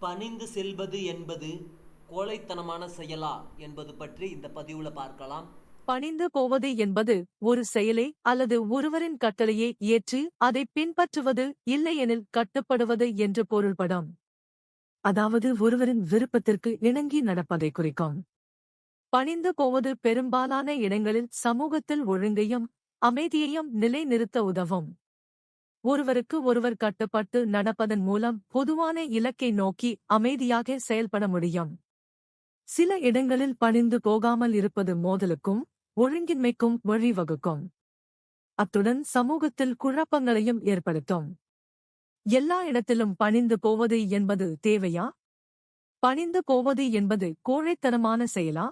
பணிந்து செல்வது என்பது கோழைத்தனமான செயலா என்பது பற்றி இந்த பதிவுல பார்க்கலாம். பணிந்து போவது என்பது ஒரு செயலை அல்லது ஒருவரின் கட்டளையை ஏற்று அதை பின்பற்றுவது இல்லையெனில் கட்டுப்படுவது என்று பொருள்படும். அதாவது ஒருவரின் விருப்பத்திற்கு இணங்கி நடப்பதை குறிக்கும். பணிந்து போவது பெரும்பாலான இடங்களில் சமூகத்தில் ஒழுங்கையும் அமைதியையும் நிலைநிறுத்த உதவும். ஒருவருக்கு ஒருவர் கட்டுப்பட்டு நடப்பதன் மூலம் பொதுவான இலக்கை நோக்கி அமைதியாக செயல்பட முடியும். சில இடங்களில் பணிந்து போகாமல் இருப்பது மோதலுக்கும் ஒழுங்கின்மைக்கும் வழிவகுக்கும். அத்துடன் சமூகத்தில் குழப்பங்களையும் ஏற்படுத்தும். எல்லா இடத்திலும் பணிந்து போவது என்பது தேவையா? பணிந்து போவது என்பது கோழைத்தனமான செயலா?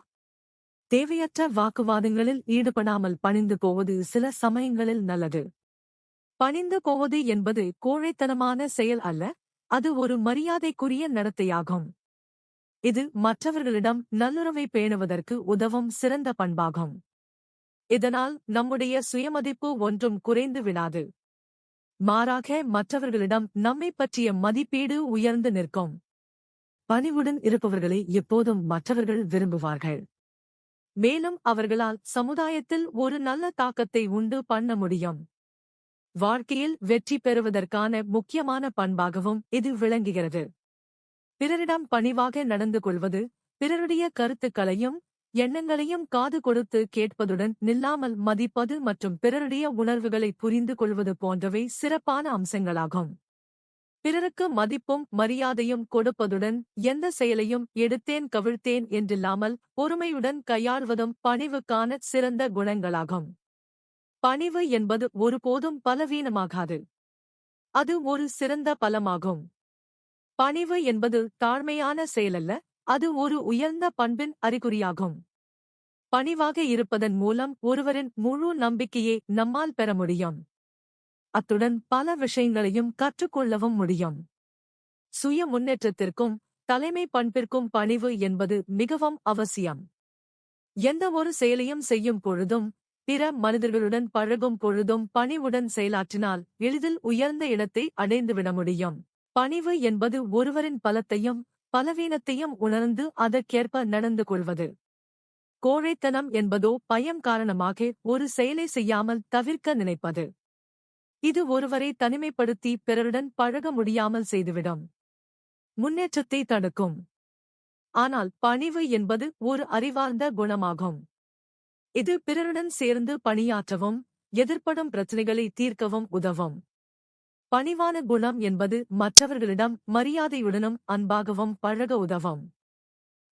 தேவையற்ற வாக்குவாதங்களில் ஈடுபடாமல் பணிந்து போவது சில சமயங்களில் நல்லது. பணிந்து போவது என்பது கோழைத்தனமான செயல் அல்ல அது ஒரு மரியாதைக்குரிய நடத்தையாகும். இது மற்றவர்களிடம் நல்லுறவை பேணுவதற்கு உதவும் சிறந்த பண்பாகும். இதனால் நம்முடைய சுயமதிப்பு ஒன்றும் குறைந்து விடாது. மாறாக மற்றவர்களிடம் நம்மை பற்றிய மதிப்பீடு உயர்ந்து நிற்கும். பணிவுடன் இருப்பவர்களை எப்போதும் மற்றவர்கள் விரும்புவார்கள். மேலும் அவர்களால் சமுதாயத்தில் ஒரு நல்ல தாக்கத்தை உண்டு பண்ண முடியும். வாழ்க்கையில் வெற்றி பெறுவதற்கான முக்கியமான பண்பாகவும் இது விளங்குகிறது. பிறரிடம் பணிவாக நடந்து கொள்வது பிறருடைய கருத்துக்களையும் எண்ணங்களையும் காது கொடுத்து கேட்பதுடன் நில்லாமல் மதிப்பது மற்றும் பிறருடைய உணர்வுகளை புரிந்து கொள்வது போன்றவை சிறப்பான அம்சங்களாகும். பிறருக்கு மதிப்பும் மரியாதையும் கொடுப்பதுடன் எந்த செயலையும் எடுத்தேன் கவிழ்த்தேன் என்றில்லாமல் பொறுமையுடன் கையாள்வதும் பணிவுக்கான சிறந்த குணங்களாகும். பணிவு என்பது ஒருபோதும் பலவீனமாகாது. அது ஒரு சிறந்த பலமாகும். பணிவு என்பது தாழ்மையான செயலல்ல அது ஒரு உயர்ந்த பண்பின் அறிகுறியாகும். பணிவாக இருப்பதன் மூலம் ஒருவரின் முழு நம்பிக்கையை நம்மால் பெற முடியும். அத்துடன் பல விஷயங்களையும் கற்றுக்கொள்ளவும் முடியும். சுய முன்னேற்றத்திற்கும் தலைமை பண்பிற்கும் பணிவு என்பது மிகவும் அவசியம். எந்த ஒரு செயலையும் செய்யும் பொழுதும் பிற மனிதர்களுடன் பழகும் பொழுதும் பணிவுடன் செயலாற்றினால் எளிதில் உயர்ந்த இடத்தை அடைந்துவிட முடியும். பணிவு என்பது ஒருவரின் பலத்தையும் பலவீனத்தையும் உணர்ந்து அதற்கேற்ப நடந்து கொள்வது. கோழைத்தனம் என்பதோ பயம் காரணமாக ஒரு செயலை செய்யாமல் தவிர்க்க நினைப்பது. இது ஒருவரை தனிமைப்படுத்தி பிறருடன் பழக முடியாமல் செய்துவிடும். முன்னேற்றத்தை தடுக்கும். ஆனால் பணிவு என்பது ஒரு அறிவார்ந்த குணமாகும். இது பிறருடன் சேர்ந்து பணியாற்றவும் எதிர்ப்படும் பிரச்சினைகளை தீர்க்கவும் உதவும். பணிவான குணம் என்பது மற்றவர்களிடம் மரியாதையுடனும் அன்பாகவும் பழக உதவும்.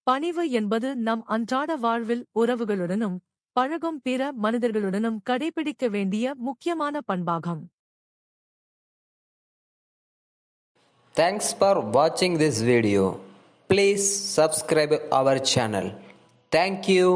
பணிவு என்பது நம் அன்றாட வாழ்வில் உறவுகளுடனும் பழகும் பிற மனிதர்களுடனும் கடைபிடிக்க வேண்டிய முக்கியமான பண்பாகும். தேங்க்ஸ் ஃபார் வாட்சிங் this video please subscribe our channel thank you.